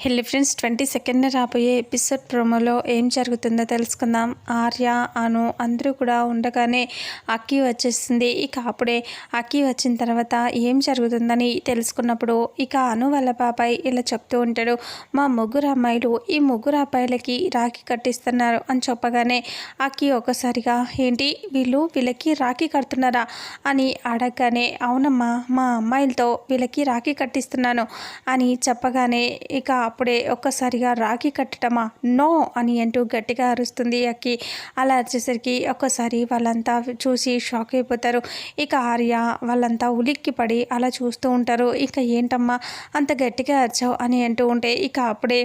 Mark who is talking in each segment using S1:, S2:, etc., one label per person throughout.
S1: హెల్లీ friends twenty second రాబోయే episode ప్రోమోలో ఏం జరుగుతుందో తెలుసుకుందాం. ఆర్య అను అందరూ కూడా ఉండగానే అక్కి వచ్చేస్తుంది. ఇక అప్పుడే అక్కి వచ్చిన తర్వాత ఏం జరుగుతుందని తెలుసుకున్నప్పుడు ఇక అను వాళ్ళ బాబాయ్ ఇలా చెప్తూ ఉంటాడు మా ముగ్గురు అమ్మాయిలు ఈ ముగ్గురు అబ్బాయిలకి రాఖీ కట్టిస్తున్నారు అని చెప్పగానే అక్కి ఒకసారిగా ఏంటి వీళ్ళు వీళ్ళకి రాఖీ కడుతున్నారా? అని అడగగానే అవునమ్మా మా అమ్మాయిలతో వీళ్ళకి రాఖీ కట్టిస్తున్నాను అని చెప్పగానే ఇక అప్పుడే ఒక్కసారిగా రాఖీ కట్టటమా నో అని అంటూ గట్టిగా అరుస్తుంది అక్కి. అలా అరిచేసరికి ఒక్కసారి వాళ్ళంతా చూసి షాక్ అయిపోతారు. ఇక ఆర్య వాళ్ళంతా ఉలిక్కి పడి అలా చూస్తూ ఉంటారు. ఇక ఏంటమ్మా? అంత గట్టిగా అరిచావు అని అంటూ ఉంటే ఇక అప్పుడే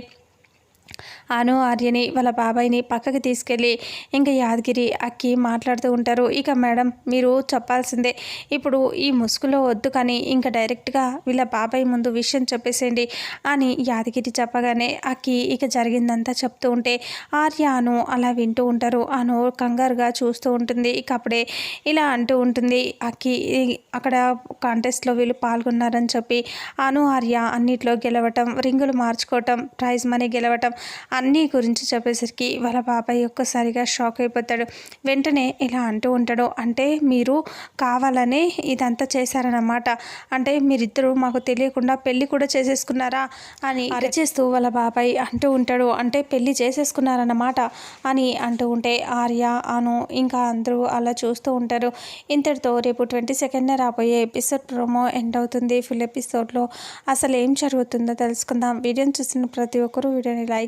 S1: అను ఆర్యని వాళ్ళ బాబాయ్ని పక్కకి తీసుకెళ్ళి ఇంకా యాదగిరి అక్కి మాట్లాడుతూ ఉంటారు. ఇక మేడం మీరు చెప్పాల్సిందే. ఇప్పుడు ఈ ముసుగులో వద్దు కానీ ఇంకా డైరెక్ట్గా వీళ్ళ బాబాయ్ ముందు విషయం చెప్పేసేయండి అని యాదగిరి చెప్పగానే అక్కి ఇక జరిగిందంతా చెప్తూ ఉంటే ఆర్య అను అలా వింటూ ఉంటారు. అను కంగారుగా చూస్తూ ఉంటుంది. ఇక అప్పుడే ఇలా అంటూ ఉంటుంది. అక్కి అక్కడ కాంటెస్ట్లో వీళ్ళు పాల్గొన్నారని చెప్పి అను ఆర్య అన్నిట్లో గెలవటం రింగులు మార్చుకోవటం ప్రైజ్ మనీ గెలవటం అన్నీ గురించి చెప్పేసరికి వాళ్ళ బాబాయ్ ఒక్కసారిగా షాక్ అయిపోతాడు. వెంటనే ఇలా అంటూ ఉంటాడు. అంటే మీరు కావాలనే ఇదంతా చేశారనమాట అంటే మీరిద్దరూ మాకు తెలియకుండా పెళ్ళి కూడా చేసేసుకున్నారా అని అరచేస్తూ వాళ్ళ బాబాయ్ అంటూ ఉంటాడు. అంటే పెళ్ళి చేసేసుకున్నారన్నమాట అని అంటూ ఉంటే ఆర్య అను ఇంకా అందరూ అలా చూస్తూ ఉంటారు. ఇంతటితో రేపు ట్వంటీ సెకండ్నే రాబోయే ఎపిసోడ్ ప్రోమో ఎండ్ అవుతుంది. ఫుల్ ఎపిసోడ్లో అసలు ఏం జరుగుతుందో తెలుసుకుందాం. వీడియోని చూసిన ప్రతి ఒక్కరూ వీడియోని